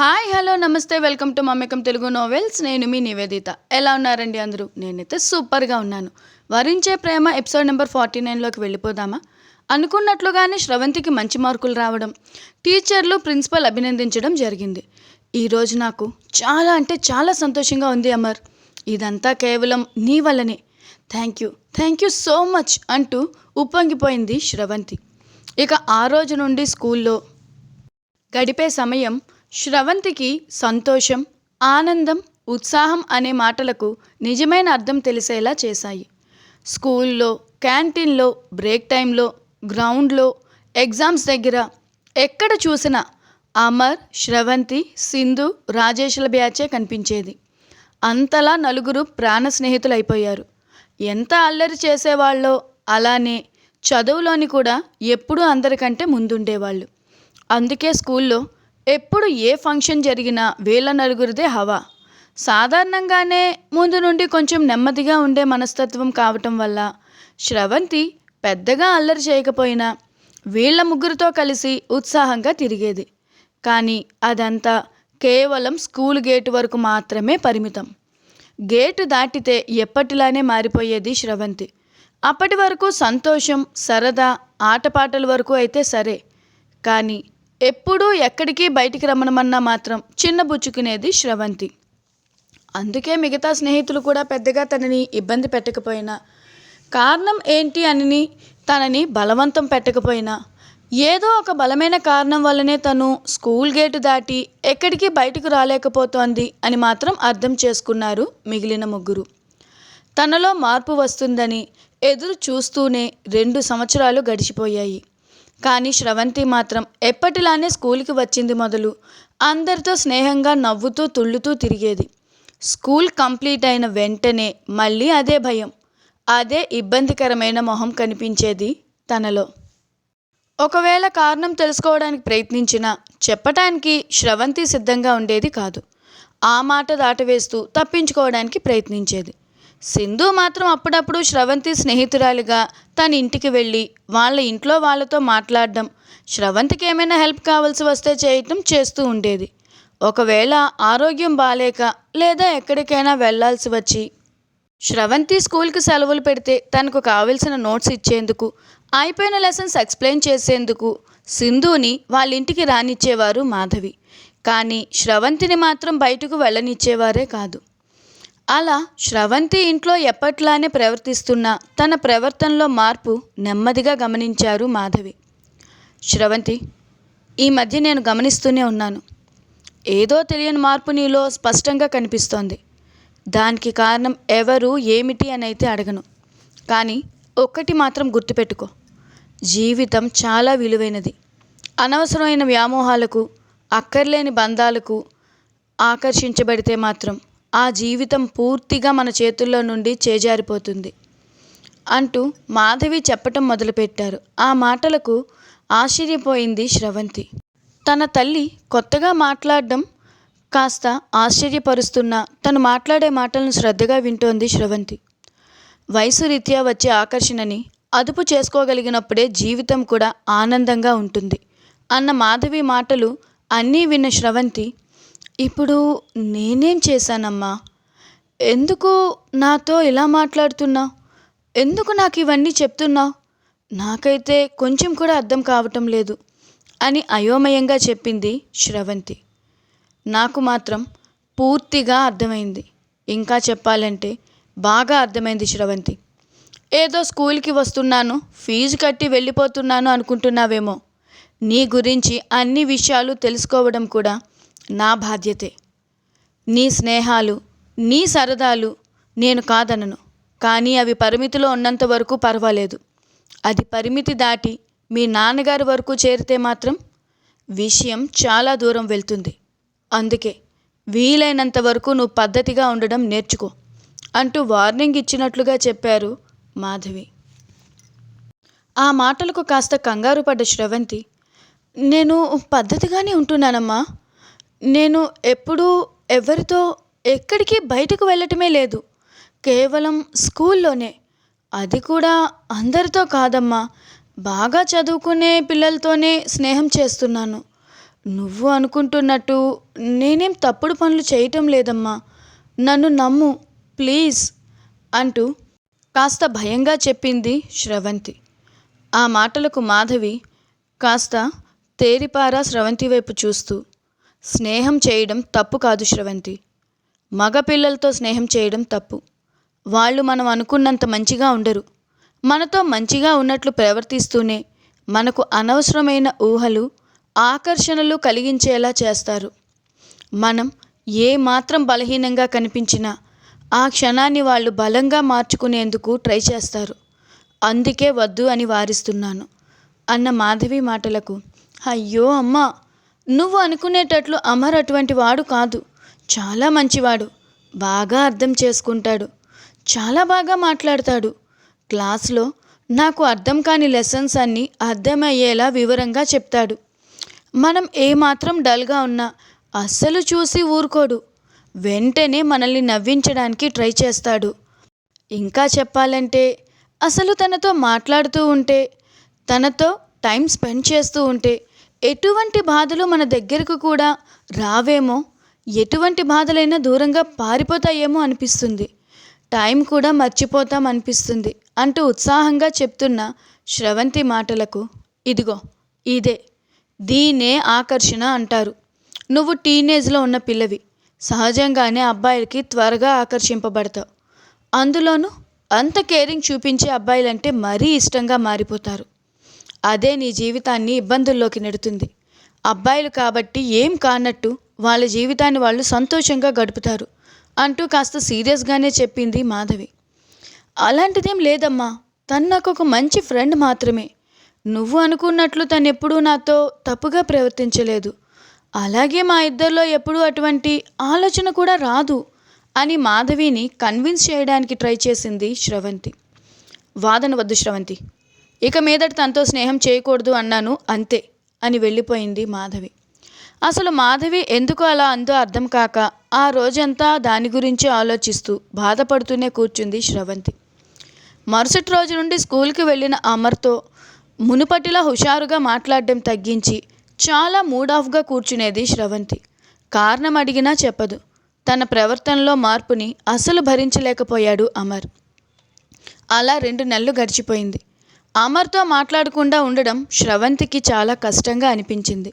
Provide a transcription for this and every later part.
Hi hello నమస్తే welcome to మమ్మకం Telugu novels నేను మీ నివేదిత. ఎలా ఉన్నారండి అందరూ? నేనైతే సూపర్గా ఉన్నాను. Varinche Prema episode number forty నైన్లోకి వెళ్ళిపోదామా? అనుకున్నట్లుగానే శ్రవంతికి మంచి మార్కులు రావడం టీచర్లు ప్రిన్సిపల్ అభినందించడం జరిగింది. ఈరోజు నాకు చాలా అంటే చాలా సంతోషంగా ఉంది అమర్. ఇదంతా కేవలం నీ వల్లనే. Thank you thank you so much అంటూ ఉప్పొంగిపోయింది శ్రవంతి. ఇక ఆ రోజు నుండి స్కూల్లో గడిపే సమయం శ్రవంతికి సంతోషం ఆనందం ఉత్సాహం అనే మాటలకు నిజమైన అర్థం తెలిసేలా చేశాయి. స్కూల్లో క్యాంటీన్లో బ్రేక్ టైంలో గ్రౌండ్లో ఎగ్జామ్స్ దగ్గర ఎక్కడ చూసినా అమర్ శ్రవంతి సింధు రాజేష్ల బ్యాచే కనిపించేది. అంతలా నలుగురు ప్రాణ స్నేహితులైపోయారు. ఎంత అల్లరి చేసేవాళ్ళో అలానే చదువులోని కూడా ఎప్పుడూ అందరికంటే ముందుండేవాళ్ళు. అందుకే స్కూల్లో ఎప్పుడు ఏ ఫంక్షన్ జరిగినా వీళ్ళ నలుగురిదే హవా. సాధారణంగానే ముందు నుండి కొంచెం నెమ్మదిగా ఉండే మనస్తత్వం కావటం వల్ల శ్రవంతి పెద్దగా అల్లరి చేయకపోయినా వీళ్ళ ముగ్గురితో కలిసి ఉత్సాహంగా తిరిగేది. కానీ అదంతా కేవలం స్కూల్ గేటు వరకు మాత్రమే పరిమితం. గేటు దాటితే ఎప్పటిలానే మారిపోయేది శ్రవంతి. అప్పటి వరకు సంతోషం సరదా ఆటపాటల వరకు అయితే సరే. కానీ ఎప్పుడూ ఎక్కడికి బయటికి రమ్మనమన్నా మాత్రం చిన్నబుచ్చుకునేది శ్రవంతి. అందుకే మిగతా స్నేహితులు కూడా పెద్దగా తనని ఇబ్బంది పెట్టకపోయినా కారణం ఏంటి అని తనని బలవంతం పెట్టకపోయినా ఏదో ఒక బలమైన కారణం వల్లనే తను స్కూల్ గేటు దాటి ఎక్కడికి బయటకు రాలేకపోతోంది అని మాత్రం అర్థం చేసుకున్నారు మిగిలిన ముగ్గురు. తనలో మార్పు వస్తుందని ఎదురు చూస్తూనే రెండు సంవత్సరాలు గడిచిపోయాయి. కానీ శ్రవంతి మాత్రం ఎప్పటిలానే స్కూల్కి వచ్చింది మొదలు. అందరితో స్నేహంగా నవ్వుతూ తుళ్ళుతూ తిరిగేది. స్కూల్ కంప్లీట్ అయిన వెంటనే మళ్ళీ అదే భయం అదే ఇబ్బందికరమైన మొహం కనిపించేది తనలో. ఒకవేళ కారణం తెలుసుకోవడానికి ప్రయత్నించినా చెప్పటానికి శ్రవంతి సిద్ధంగా ఉండేది కాదు. ఆ మాట దాటవేస్తూ తప్పించుకోవడానికి ప్రయత్నించేది. సింధు మాత్రం అప్పుడప్పుడు శ్రవంతి స్నేహితురాలిగా తన ఇంటికి వెళ్ళి వాళ్ళ ఇంట్లో వాళ్ళతో మాట్లాడడం శ్రవంతికి ఏమైనా హెల్ప్ కావాల్సి వస్తే చేయటం చేస్తూ ఉండేది. ఒకవేళ ఆరోగ్యం బాలేక లేదా ఎక్కడికైనా వెళ్ళాల్సి వచ్చి శ్రవంతి స్కూల్కి సెలవులు పెడితే తనకు కావలసిన నోట్స్ ఇచ్చేందుకు అయిపోయిన లెసన్స్ ఎక్స్ప్లెయిన్ చేసేందుకు సింధుని వాళ్ళ ఇంటికి రానిచ్చేవారు మాధవి. కానీ శ్రవంతిని మాత్రం బయటకు వెళ్ళనిచ్చేవారే కాదు. అలా శ్రవంతి ఇంట్లో ఎప్పట్లానే ప్రవర్తిస్తున్న తన ప్రవర్తనలో మార్పు నెమ్మదిగా గమనించారు మాధవి. శ్రవంతి ఈ మధ్య నేను గమనిస్తూనే ఉన్నాను. ఏదో తెలియని మార్పు నీలో స్పష్టంగా కనిపిస్తోంది. దానికి కారణం ఎవరు ఏమిటి అని అయితే అడగను. కానీ ఒక్కటి మాత్రం గుర్తుపెట్టుకో. జీవితం చాలా విలువైనది. అనవసరమైన వ్యామోహాలకు అక్కర్లేని బంధాలకు ఆకర్షించబడితే మాత్రం ఆ జీవితం పూర్తిగా మన చేతుల్లో నుండి చేజారిపోతుంది. అంటూ మాధవి చెప్పటం మొదలుపెట్టారు. ఆ మాటలకు ఆశ్చర్యపోయింది శ్రవంతి. తన తల్లి కొత్తగా మాట్లాడడం కాస్త ఆశ్చర్యపరుస్తున్న తను మాట్లాడే మాటలను శ్రద్ధగా వింటోంది శ్రవంతి. వయసు రీత్యా వచ్చే ఆకర్షణని అదుపు చేసుకోగలిగినప్పుడే జీవితం కూడా ఆనందంగా ఉంటుంది అన్న మాధవి మాటలు అన్నీ విన్న శ్రవంతి ఇప్పుడు నేనేం చేశానమ్మా? ఎందుకు నాతో ఇలా మాట్లాడుతున్నావు ఎందుకు నాకు ఇవన్నీ చెప్తున్నావు నాకైతే కొంచెం కూడా అర్థం కావటం లేదు అని అయోమయంగా చెప్పింది శ్రవంతి. నాకు మాత్రం పూర్తిగా అర్థమైంది. ఇంకా చెప్పాలంటే బాగా అర్థమైంది శ్రవంతి. ఏదో స్కూల్కి వస్తున్నాను ఫీజు కట్టి వెళ్ళిపోతున్నాను అనుకుంటున్నావేమో. నీ గురించి అన్ని విషయాలు తెలుసుకోవడం కూడా నా బాధ్యతే. నీ స్నేహాలు నీ సరదాలు నేను కాదనను. కానీ అవి పరిమితిలో ఉన్నంత వరకు పర్వాలేదు. అది పరిమితి దాటి మీ నాన్నగారి వరకు చేరితే మాత్రం విషయం చాలా దూరం వెళ్తుంది. అందుకే వీలైనంత వరకు నువ్వు పద్ధతిగా ఉండడం నేర్చుకో అంటూ వార్నింగ్ ఇచ్చినట్లుగా చెప్పారు మాధవి. ఆ మాటలకు కాస్త కంగారు పడ్డ శ్రవంతి నేను పద్ధతిగానే ఉంటున్నానమ్మా. నేను ఎప్పుడూ ఎవరితో ఎక్కడికి బయటకు వెళ్ళటమే లేదు. కేవలం స్కూల్లోనే. అది కూడా అందరితో కాదమ్మా. బాగా చదువుకునే పిల్లలతోనే స్నేహం చేస్తున్నాను. నువ్వు అనుకుంటున్నట్టు నేనేం తప్పుడు పనులు చేయటం లేదమ్మా. నన్ను నమ్ము ప్లీజ్ అంటూ కాస్త భయంగా చెప్పింది శ్రవంతి. ఆ మాటలకు మాధవి కాస్త తేరిపారా స్రవంతి వైపు చూస్తూ. స్నేహం చేయడం తప్పు కాదు శ్రవంతి. మగపిల్లలతో స్నేహం చేయడం తప్పు. వాళ్ళు మనం అనుకున్నంత మంచిగా ఉండరు. మనతో మంచిగా ఉన్నట్లు ప్రవర్తిస్తూనే మనకు అనవసరమైన ఊహలు ఆకర్షణలు కలిగించేలా చేస్తారు. మనం ఏ మాత్రం బలహీనంగా కనిపించినా ఆ క్షణాన్ని వాళ్ళు బలంగా మార్చుకునేందుకు ట్రై చేస్తారు. అందుకే వద్దు అని వారిస్తున్నాను. అన్న మాధవి మాటలకు అయ్యో అమ్మా! నువ్వు అనుకునేటట్లు అమర్ అటువంటి వాడు కాదు. చాలా మంచివాడు. బాగా అర్థం చేసుకుంటాడు. చాలా బాగా మాట్లాడతాడు. క్లాస్లో నాకు అర్థం కాని లెసన్స్ అన్నీ అర్థమయ్యేలా వివరంగా చెప్తాడు. మనం ఏమాత్రం డల్గా ఉన్నా అస్సలు చూసి ఊరుకోడు. వెంటనే మనల్ని నవ్వించడానికి ట్రై చేస్తాడు. ఇంకా చెప్పాలంటే అసలు తనతో మాట్లాడుతూ ఉంటే తనతో టైం స్పెండ్ చేస్తూ ఉంటే ఎటువంటి బాధలు మన దగ్గరకు కూడా రావేమో ఎటువంటి బాధలైనా దూరంగా పారిపోతాయేమో అనిపిస్తుంది. టైం కూడా మర్చిపోతాం అనిపిస్తుంది అంటూ ఉత్సాహంగా చెప్తున్న శ్రవంతి మాటలకు ఇదిగో ఇదే దీనే ఆకర్షణ అంటారు. నువ్వు టీనేజ్లో ఉన్న పిల్లవి సహజంగానే అబ్బాయిలకి త్వరగా ఆకర్షింపబడతావు. అందులోనూ అంత కేరింగ్ చూపించే అబ్బాయిలంటే మరీ ఇష్టంగా మారిపోతారు. అదే నీ జీవితాన్ని ఇబ్బందుల్లోకి నెడుతుంది. అబ్బాయిలు కాబట్టి ఏం కానట్టు వాళ్ళ జీవితాన్ని వాళ్ళు సంతోషంగా గడుపుతారు అంటూ కాస్త సీరియస్గానే చెప్పింది మాధవి. అలాంటిదేం లేదమ్మా తను నాకు ఒక మంచి ఫ్రెండ్ మాత్రమే. నువ్వు అనుకున్నట్లు తను ఎప్పుడూ నాతో తప్పుగా ప్రవర్తించలేదు. అలాగే మా ఇద్దరిలో ఎప్పుడూ అటువంటి ఆలోచన కూడా రాదు అని మాధవిని కన్విన్స్ చేయడానికి ట్రై చేసింది శ్రవంతి. వాదన వద్దు శ్రవంతి. ఇక మీదట తనతో స్నేహం చేయకూడదు అన్నాను అంతే అని వెళ్ళిపోయింది మాధవి. అసలు మాధవి ఎందుకు అలా అందో అర్థం కాక ఆ రోజంతా దాని గురించి ఆలోచిస్తూ బాధపడుతూనే కూర్చుంది శ్రవంతి. మరుసటి రోజు నుండి స్కూల్కి వెళ్ళిన అమర్తో మునుపటిలా హుషారుగా మాట్లాడడం తగ్గించి చాలా మూడ్ ఆఫ్గా కూర్చునేది శ్రవంతి. కారణం అడిగినా చెప్పదు. తన ప్రవర్తనలో మార్పుని అసలు భరించలేకపోయాడు అమర్. అలా రెండు నెలలు గడిచిపోయింది. అమర్తో మాట్లాడకుండా ఉండడం శ్రవంతికి చాలా కష్టంగా అనిపించింది.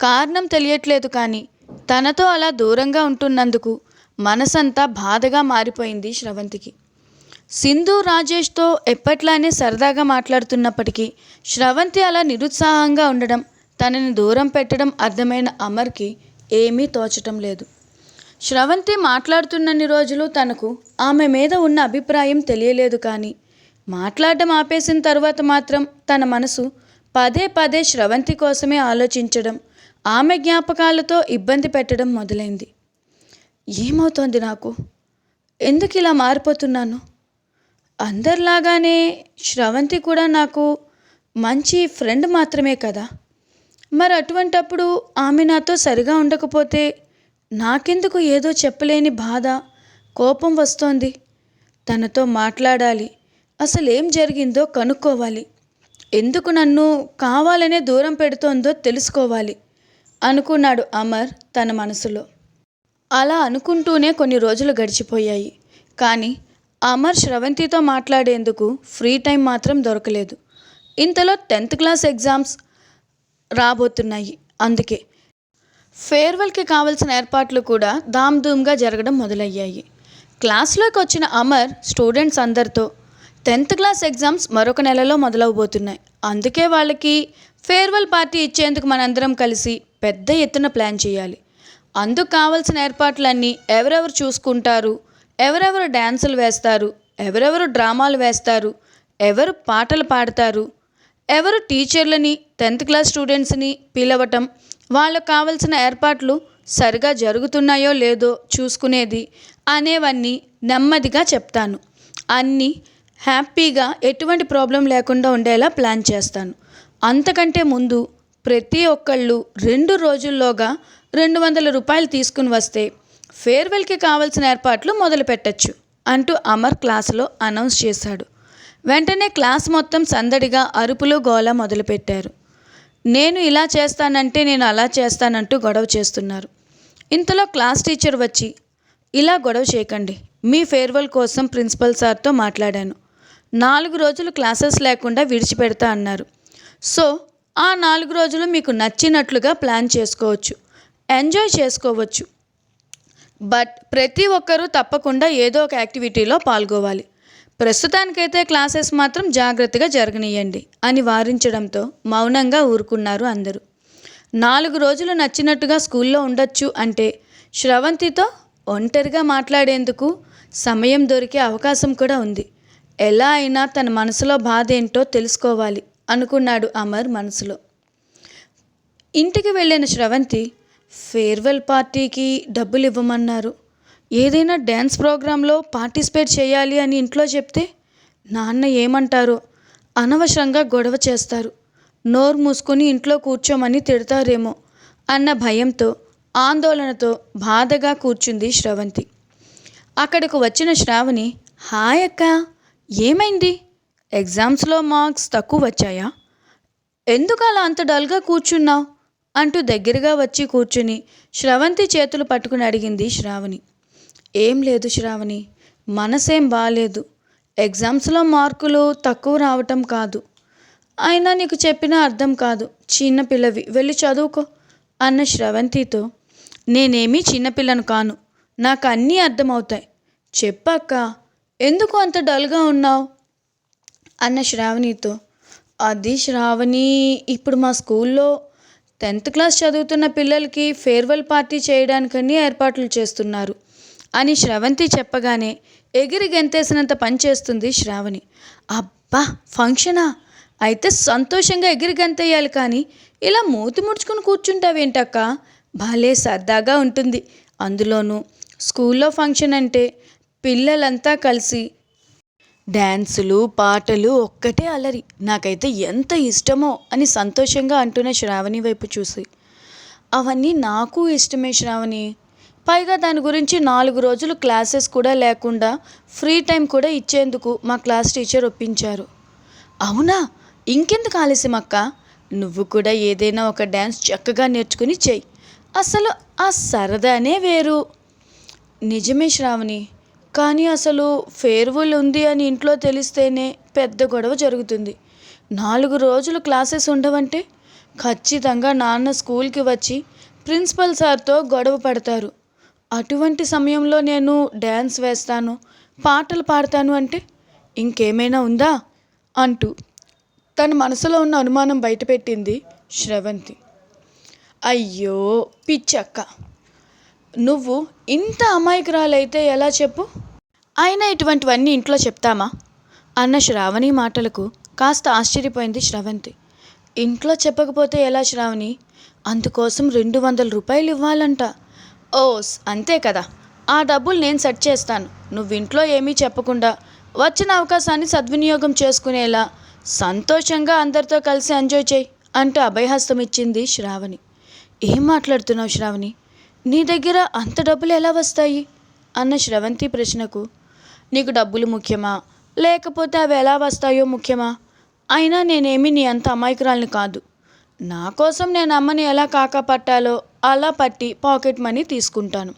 కారణం తెలియట్లేదు కానీ తనతో అలా దూరంగా ఉంటున్నందుకు మనసంతా బాధగా మారిపోయింది శ్రవంతికి. సింధు రాజేష్తో ఎప్పట్లానే సరదాగా మాట్లాడుతున్నప్పటికీ శ్రవంతి అలా నిరుత్సాహంగా ఉండడం తనని దూరం పెట్టడం అర్థమైన అమర్కి ఏమీ తోచటం లేదు. శ్రవంతి మాట్లాడుతున్నన్ని రోజులు తనకు ఆమె మీద ఉన్న అభిప్రాయం తెలియలేదు కానీ మాట్లాడడం ఆపేసిన తర్వాత మాత్రం తన మనసు పదే పదే శ్రవంతి కోసమే ఆలోచించడం ఆమె జ్ఞాపకాలతో ఇబ్బంది పెట్టడం మొదలైంది. ఏమవుతోంది నాకు? ఎందుకు ఇలా మారిపోతున్నాను? అందరిలాగానే శ్రవంతి కూడా నాకు మంచి ఫ్రెండ్ మాత్రమే కదా. మరి అటువంటప్పుడు ఆమె నాతో సరిగా ఉండకపోతే నాకెందుకు ఏదో చెప్పలేని బాధ కోపం వస్తోంది. తనతో మాట్లాడాలి అసలు ఏం జరిగిందో కనుక్కోవాలి. ఎందుకు నన్ను కావాలనే దూరం పెడుతోందో తెలుసుకోవాలి అనుకున్నాడు అమర్ తన మనసులో. అలా అనుకుంటూనే కొన్ని రోజులు గడిచిపోయాయి. కానీ అమర్ శ్రవంతితో మాట్లాడేందుకు ఫ్రీ టైం మాత్రం దొరకలేదు. ఇంతలో టెన్త్ క్లాస్ ఎగ్జామ్స్ రాబోతున్నాయి. అందుకే ఫేర్వెల్కి కావలసిన ఏర్పాట్లు కూడా ధామ్ధూమ్గా జరగడం మొదలయ్యాయి. క్లాస్లోకి వచ్చిన అమర్ స్టూడెంట్స్ అందరితో టెన్త్ క్లాస్ ఎగ్జామ్స్ మరొక నెలలో మొదలవబోతున్నాయి. అందుకే వాళ్ళకి ఫేర్వెల్ పార్టీ ఇచ్చేందుకు మనందరం కలిసి పెద్ద ఎత్తున ప్లాన్ చేయాలి. అందుకు కావలసిన ఏర్పాట్లన్నీ ఎవరెవరు చూసుకుంటారు? ఎవరెవరు డ్యాన్సులు వేస్తారు? ఎవరెవరు డ్రామాలు వేస్తారు? ఎవరు పాటలు పాడతారు? ఎవరు టీచర్లని టెన్త్ క్లాస్ స్టూడెంట్స్ని పిలవటం వాళ్ళకు కావలసిన ఏర్పాట్లు సరిగా జరుగుతున్నాయో లేదో చూసుకునేది అనేవన్నీ నెమ్మదిగా చెప్తాను. అన్నీ హ్యాపీగా ఎటువంటి ప్రాబ్లం లేకుండా ఉండేలా ప్లాన్ చేస్తాను. అంతకంటే ముందు ప్రతి ఒక్కళ్ళు రెండు రోజుల్లోగా రెండు వందల రూపాయలు తీసుకుని వస్తే ఫేర్వెల్కి కావాల్సిన ఏర్పాట్లు మొదలు పెట్టచ్చు అంటూ అమర్ క్లాసులో అనౌన్స్ చేశాడు. వెంటనే క్లాస్ మొత్తం సందడిగా అరుపులు గోల మొదలుపెట్టారు. నేను ఇలా చేస్తానంటే నేను అలా చేస్తానంటూ గొడవ చేస్తున్నారు. ఇంతలో క్లాస్ టీచర్ వచ్చి ఇలా గొడవ చేయకండి. మీ ఫేర్వెల్ కోసం ప్రిన్సిపల్ సార్తో మాట్లాడాను. నాలుగు రోజులు క్లాసెస్ లేకుండా విడిచిపెడతా అన్నారు. సో ఆ నాలుగు రోజులు మీకు నచ్చినట్లుగా ప్లాన్ చేసుకోవచ్చు. ఎంజాయ్ చేసుకోవచ్చు. బట్ ప్రతి ఒక్కరూ తప్పకుండా ఏదో ఒక యాక్టివిటీలో పాల్గొవాలి. ప్రస్తుతానికైతే క్లాసెస్ మాత్రం జాగ్రత్తగా జరగనీయండి అని వారించడంతో మౌనంగా ఊరుకున్నారు అందరూ. నాలుగు రోజులు నచ్చినట్టుగా స్కూల్లో ఉండొచ్చు అంటే శ్రవంతితో ఒంటరిగా మాట్లాడేందుకు సమయం దొరికే అవకాశం కూడా ఉంది. ఎలా అయినా తన మనసులో బాధ ఏంటో తెలుసుకోవాలి అనుకున్నాడు అమర్ మనసులో. ఇంటికి వెళ్ళిన శ్రవంతి ఫేర్వెల్ పార్టీకి డబ్బులు ఇవ్వమన్నారు. ఏదైనా డ్యాన్స్ ప్రోగ్రాంలో పార్టిసిపేట్ చేయాలి అని ఇంట్లో చెప్తే నాన్న ఏమంటారో అనవసరంగా గొడవ చేస్తారు. నోరు మూసుకొని ఇంట్లో కూర్చోమని తిడతారేమో అన్న భయంతో ఆందోళనతో బాధగా కూర్చుంది శ్రవంతి. అక్కడకు వచ్చిన శ్రావణి హాయ్ అక్క! ఏమైంది? ఎగ్జామ్స్లో మార్క్స్ తక్కువ వచ్చాయా? ఎందుకు అలా అంత డల్గా కూర్చున్నావు? అంటూ దగ్గరగా వచ్చి కూర్చుని శ్రవంతి చేతులు పట్టుకుని అడిగింది శ్రావణి. ఏం లేదు శ్రావణి మనసేం బాగాలేదు ఎగ్జామ్స్లో మార్కులు తక్కువ రావటం కాదు. అయినా నీకు చెప్పినా అర్థం కాదు. చిన్న పిల్లవి వెళ్ళి చదువుకో అన్న శ్రవంతితో. నేనేమీ చిన్నపిల్లను కాను. నాకు అన్నీ అర్థమవుతాయి. చెప్పక్క ఎందుకు అంత డల్గా ఉన్నావు? అన్న శ్రావణితో. అది శ్రావణి ఇప్పుడు మా స్కూల్లో టెన్త్ క్లాస్ చదువుతున్న పిల్లలకి ఫేర్వెల్ పార్టీ చేయడానికని ఏర్పాట్లు చేస్తున్నారు అని శ్రవంతి చెప్పగానే ఎగిరి గెంతేసినంత పని చేస్తుంది శ్రావణి. అబ్బా ఫంక్షనా? అయితే సంతోషంగా ఎగిరి గంతేయాలి కానీ ఇలా మూతి ముడుచుకుని కూర్చుంటావేంటక్క? భలే సరదాగా ఉంటుంది. అందులోనూ స్కూల్లో ఫంక్షన్ అంటే పిల్లలంతా కలిసి. డ్యాన్సులు పాటలు ఒక్కటే అలరి నాకైతే ఎంత ఇష్టమో అని సంతోషంగా అంటున్న శ్రావణి వైపు చూసి. అవన్నీ నాకు ఇష్టమే శ్రావణి. పైగా దాని గురించి నాలుగు రోజులు క్లాసెస్ కూడా లేకుండా ఫ్రీ టైం కూడా ఇచ్చేందుకు మా క్లాస్ టీచర్ ఒప్పించారు. అవునా? ఇంకెందుకు ఆలస్యం అక్క? నువ్వు కూడా ఏదైనా ఒక డ్యాన్స్ చక్కగా నేర్చుకుని చెయ్యి. అసలు ఆ సరదానే వేరు. నిజమే శ్రావణి. కానీ అసలు ఫేర్వెల్ ఉంది అని ఇంట్లో తెలిస్తేనే పెద్ద గొడవ జరుగుతుంది. నాలుగు రోజులు క్లాసెస్ ఉండవంటే ఖచ్చితంగా నాన్న స్కూల్కి వచ్చి ప్రిన్సిపల్ సార్తో గొడవ పడతారు. అటువంటి సమయంలో నేను డ్యాన్స్ వేస్తాను పాటలు పాడతాను అంటే ఇంకేమైనా ఉందా? అంటూ తన మనసులో ఉన్న అనుమానం బయటపెట్టింది శ్రవంతి. అయ్యో పిచ్చక్క! నువ్వు ఇంత అమాయకురాలైతే ఎలా చెప్పు? అయినా ఇటువంటివన్నీ ఇంట్లో చెప్తామా? అన్న శ్రావణి మాటలకు కాస్త ఆశ్చర్యపోయింది శ్రవంతి. ఇంట్లో చెప్పకపోతే ఎలా శ్రావణి? అందుకోసం రెండు వందల రూపాయలు ఇవ్వాలంట. ఓస్ అంతే కదా. ఆ డబ్బులు నేను సెట్ చేస్తాను. నువ్వు ఇంట్లో ఏమీ చెప్పకుండా వచ్చిన అవకాశాన్ని సద్వినియోగం చేసుకునేలా సంతోషంగా అందరితో కలిసి ఎంజాయ్ చేయి అంటూ అభయహస్తం ఇచ్చింది శ్రావణి. ఏం మాట్లాడుతున్నావు శ్రావణి? నీ దగ్గర అంత డబ్బులు ఎలా వస్తాయి? అన్న శ్రవంతి ప్రశ్నకు. నీకు డబ్బులు ముఖ్యమా? లేకపోతే అవి ఎలా వస్తాయో ముఖ్యమా? అయినా నేనేమి నీ అంత అమాయకురాలిని కాదు. నా కోసం నేను అమ్మని ఎలా కాకా పట్టాలో అలా పట్టి పాకెట్ మనీ తీసుకుంటాను.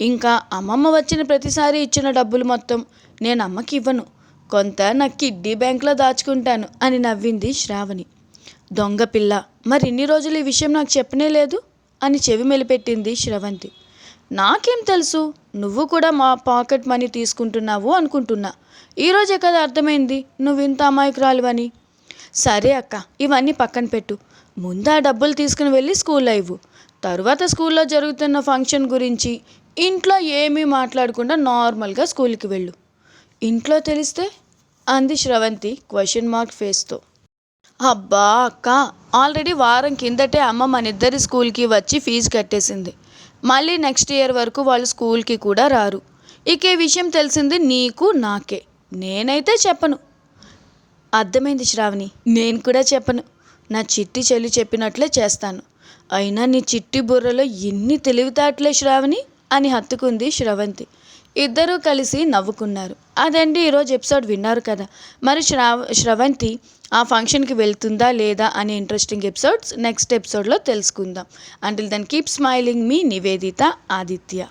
ఇంకా అమ్మమ్మ వచ్చిన ప్రతిసారి ఇచ్చిన డబ్బులు మొత్తం నేను అమ్మకి ఇవ్వను. కొంత నా కిడ్డీ బ్యాంక్లో దాచుకుంటాను అని నవ్వింది శ్రావణి. దొంగ పిల్ల మరి ఇన్ని రోజులు ఈ విషయం నాకు చెప్పనే లేదు? అని చెవి మెలిపెట్టింది శ్రవంతి. నాకేం తెలుసు? నువ్వు కూడా మా పాకెట్ మనీ తీసుకుంటున్నావు అనుకుంటున్నా. ఈరోజే కదా అర్థమైంది నువ్వు ఇంత అమాయకురాలివని. సరే అక్క ఇవన్నీ పక్కన పెట్టు. ముందు ఆ డబ్బులు తీసుకుని వెళ్ళి స్కూల్లో ఇవ్వు. తరువాత స్కూల్లో జరుగుతున్న ఫంక్షన్ గురించి ఇంట్లో ఏమీ మాట్లాడకుండా నార్మల్గా స్కూల్కి వెళ్ళు. ఇంట్లో తెలిస్తే? అంది శ్రవంతి క్వశ్చన్ మార్క్ ఫేస్తో. అబ్బా అక్క ఆల్రెడీ వారం కిందటే అమ్మ మన ఇద్దరి స్కూల్కి వచ్చి ఫీజు కట్టేసింది. మళ్ళీ నెక్స్ట్ ఇయర్ వరకు వాళ్ళు స్కూల్కి కూడా రారు. ఇక ఈ విషయం తెలిసింది నీకు నాకే. నేనైతే చెప్పను. అర్థమైంది శ్రావణి? నేను కూడా చెప్పను. నా చిట్టి చెల్లి చెప్పినట్లే చేస్తాను. అయినా నీ చిట్టి బుర్రలో ఎన్ని తెలివితేటలే శ్రావణి? అని హత్తుకుంది శ్రవంతి. ఇద్దరూ కలిసి నవ్వుకున్నారు. అదండి ఈరోజు ఎపిసోడ్ విన్నారు కదా. మరి శ్రావ శ్రవంతి ఆ ఫంక్షన్కి వెళ్తుందా లేదా అనే ఇంట్రెస్టింగ్ ఎపిసోడ్స్ నెక్స్ట్ ఎపిసోడ్లో తెలుసుకుందాం. అంటిల్ దెన్ కీప్ స్మైలింగ్ మీ నివేదిత ఆదిత్య.